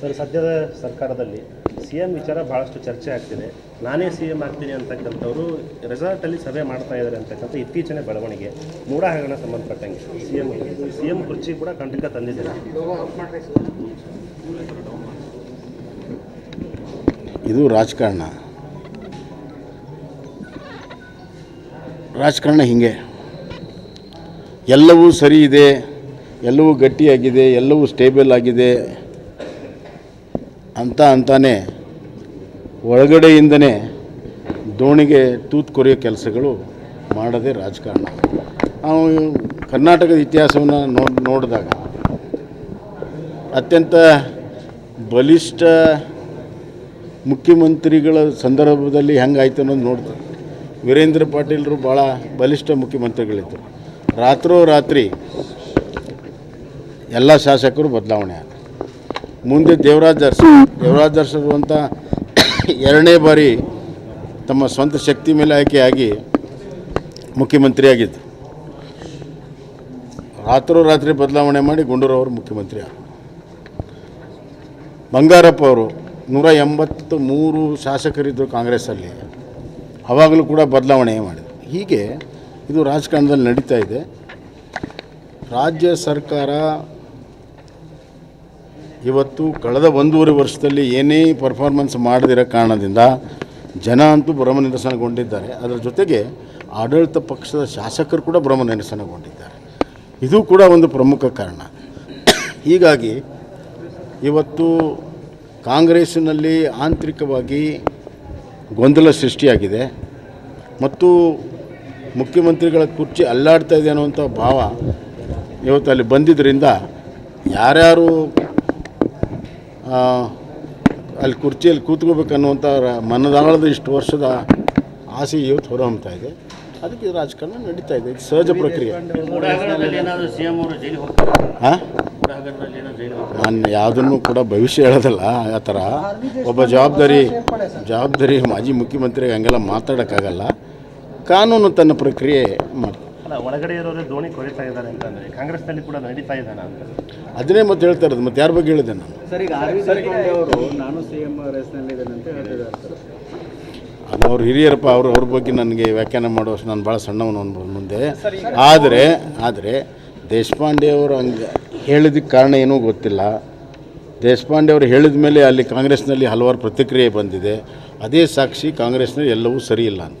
Sir, ಸದ್ಯದ ಸರ್ಕಾರದಲ್ಲಿ C M ವಿಚಾರ ಭಾಳಷ್ಟು ಚರ್ಚೆ ಆಗ್ತಿದೆ. ನಾನೇ ಸಿ ಎಂ ಆಗ್ತೀನಿ ಅಂತಕ್ಕಂಥವ್ರು ರೆಸಾರ್ಟಲ್ಲಿ ಸಭೆ ಮಾಡ್ತಾ ಇದ್ದಾರೆ ಅಂತಕ್ಕಂಥ ಇತ್ತೀಚಿನ ಬೆಳವಣಿಗೆ ಮೂಡ ಹಗರಣ ಸಂಬಂಧಪಟ್ಟಂಗೆ ಸಿ ಎಂ ಸಿ ಎಂ ಕುರ್ಚಿ ಕೂಡ ಕಂಟಕ ತಂದಿದ್ದೀರಾ. ಇದು ರಾಜಕಾರಣ. ರಾಜಕಾರಣ ಹೀಗೆ. ಎಲ್ಲವೂ ಸರಿ ಇದೆ, ಎಲ್ಲವೂ ಗಟ್ಟಿಯಾಗಿದೆ, ಎಲ್ಲವೂ ಸ್ಟೇಬಲ್ ಆಗಿದೆ. ಅಂತ ಅಂತಾನೆ ಒಳಗಡೆಯಿಂದನೇ ದೋಣಿಗೆ ತೂತು ಕೊರಿಯೋ ಕೆಲಸಗಳು ಮಾಡದೆ ರಾಜಕಾರಣ. ನಾವು ಕರ್ನಾಟಕದ ಇತಿಹಾಸವನ್ನು ನೋಡಿ, ನೋಡಿದಾಗ ಅತ್ಯಂತ ಬಲಿಷ್ಠ ಮುಖ್ಯಮಂತ್ರಿಗಳ ಸಂದರ್ಭದಲ್ಲಿ ಹೆಂಗಾಯ್ತು ಅನ್ನೋದು ನೋಡ್ತಾರೆ ವೀರೇಂದ್ರ ಪಾಟೀಲರು ಭಾಳ ಬಲಿಷ್ಠ ಮುಖ್ಯಮಂತ್ರಿಗಳಿದ್ದರು ರಾತ್ರೋರಾತ್ರಿ ಎಲ್ಲ ಶಾಸಕರು ಬದಲಾವಣೆ ಆದ ಮುಂದೆ ದೇವರಾಜ್ ಅರಸು ದೇವರಾಜ್ ಅರ್ಸರು ಅಂತ ಎರಡನೇ ಬಾರಿ ತಮ್ಮ ಸ್ವಂತ ಶಕ್ತಿ ಮೇಲೆ ಆಯ್ಕೆಯಾಗಿ ಮುಖ್ಯಮಂತ್ರಿಯಾಗಿದ್ದು. ರಾತ್ರೋರಾತ್ರಿ ಬದಲಾವಣೆ ಮಾಡಿ ಗುಂಡೂರವರು ಮುಖ್ಯಮಂತ್ರಿ ಆದರು. ಬಂಗಾರಪ್ಪ ಅವರು ನೂರ ಎಂಬತ್ತು ಮೂರು ಶಾಸಕರಿದ್ದರು ಕಾಂಗ್ರೆಸ್ಸಲ್ಲಿ. ಅವಾಗಲೂ ಕೂಡ ಬದಲಾವಣೆ ಮಾಡಿದರು. ಹೀಗೆ ಇದು ರಾಜಕಾರಣದಲ್ಲಿ ನಡೀತಾ ಇದೆ. ರಾಜ್ಯ ಸರ್ಕಾರ ಇವತ್ತು ಕಳೆದ ಒಂದೂವರೆ ವರ್ಷದಲ್ಲಿ ಏನೇ ಪರ್ಫಾರ್ಮೆನ್ಸ್ ಮಾಡದಿರೋ ಕಾರಣದಿಂದ ಜನ ಅಂತೂ ಭ್ರಮ ನಿರಸನಗೊಂಡಿದ್ದಾರೆ. ಅದರ ಜೊತೆಗೆ ಆಡಳಿತ ಪಕ್ಷದ ಶಾಸಕರು ಕೂಡ ಭ್ರಮ ನಿರಸನಗೊಂಡಿದ್ದಾರೆ. ಇದು ಕೂಡ ಒಂದು ಪ್ರಮುಖ ಕಾರಣ. ಹೀಗಾಗಿ ಇವತ್ತು ಕಾಂಗ್ರೆಸ್ಸಿನಲ್ಲಿ ಆಂತರಿಕವಾಗಿ ಗೊಂದಲ ಸೃಷ್ಟಿಯಾಗಿದೆ. ಮತ್ತು ಮುಖ್ಯಮಂತ್ರಿಗಳ ಕುರ್ಚಿ ಅಲ್ಲಾಡ್ತಾ ಇದೆ ಅನ್ನುವಂಥ ಭಾವ ಇವತ್ತು ಅಲ್ಲಿ ಬಂದಿದ್ದರಿಂದ ಯಾರ್ಯಾರು ಅಲ್ಲಿ ಕುರ್ಚಿಯಲ್ಲಿ ಕೂತ್ಕೋಬೇಕನ್ನುವಂಥ ಮನದಾಳದ ಇಷ್ಟು ವರ್ಷದ ಆಸೆ ಇವತ್ತು ಹೊರಹೊಮ್ತಾ ಇದೆ. ಅದಕ್ಕೆ ರಾಜಕಾರಣ ನಡೀತಾ ಇದೆ. ಇದು ಸಹಜ ಪ್ರಕ್ರಿಯೆ. ಹಾಂ? ನಾನು ಯಾವುದನ್ನು ಕೂಡ ಭವಿಷ್ಯ ಹೇಳೋದಲ್ಲ, ಆ ಥರ. ಒಬ್ಬ ಜವಾಬ್ದಾರಿ ಜವಾಬ್ದಾರಿ ಮಾಜಿ ಮುಖ್ಯಮಂತ್ರಿಗೆ ಹಂಗೆಲ್ಲ ಮಾತಾಡೋಕ್ಕಾಗಲ್ಲ. ಕಾನೂನು ತನ್ನ ಪ್ರಕ್ರಿಯೆ ಮಾಡ್ತಾರೆ ಅಲ್ಲ ಒಳಗಡೆ ಇರೋರೇ ದೋಣಿ ಕೊರಿತಾ ಇದ್ದಾರೆ ಅಂತಂದರೆ ಕಾಂಗ್ರೆಸ್ನಲ್ಲಿ ಕೂಡ ನಡೀತಾ ಇದ್ದಾನ ಅಂತ? ಅದನ್ನೇ ಮತ್ತೆ ಹೇಳ್ತಾ ಇರೋದು ಮತ್ತೆ ಯಾರ ಬಗ್ಗೆ ಹೇಳಿದೆ ನಾನು? ಸರ್ ಈಗ ಅವರು ನಾನು ಸಿ ಎಂ ಅಂತ ಹೇಳ್ತಿದ್ದಾರೆ ಅದು ಅವ್ರ ಹಿರಿಯರಪ್ಪ ಅವರು ಅವ್ರ ಬಗ್ಗೆ ನನಗೆ ವ್ಯಾಖ್ಯಾನ ಮಾಡುವಷ್ಟು ನಾನು ಭಾಳ ಸಣ್ಣವನು ಅನ್ಬೋದು ಮುಂದೆ. ಆದರೆ ಆದರೆ ದೇಶಪಾಂಡೆ ಅವರು ಹಂಗೆ ಹೇಳಿದಕ್ಕೆ ಕಾರಣ ಏನೂ ಗೊತ್ತಿಲ್ಲ. ದೇಶಪಾಂಡೆ ಅವರು ಹೇಳಿದ ಮೇಲೆ ಅಲ್ಲಿ ಕಾಂಗ್ರೆಸ್ನಲ್ಲಿ ಹಲವಾರು ಪ್ರತಿಕ್ರಿಯೆ ಬಂದಿದೆ. ಅದೇ ಸಾಕ್ಷಿ ಕಾಂಗ್ರೆಸ್ನಲ್ಲಿ ಎಲ್ಲವೂ ಸರಿ ಇಲ್ಲ ಅಂತ.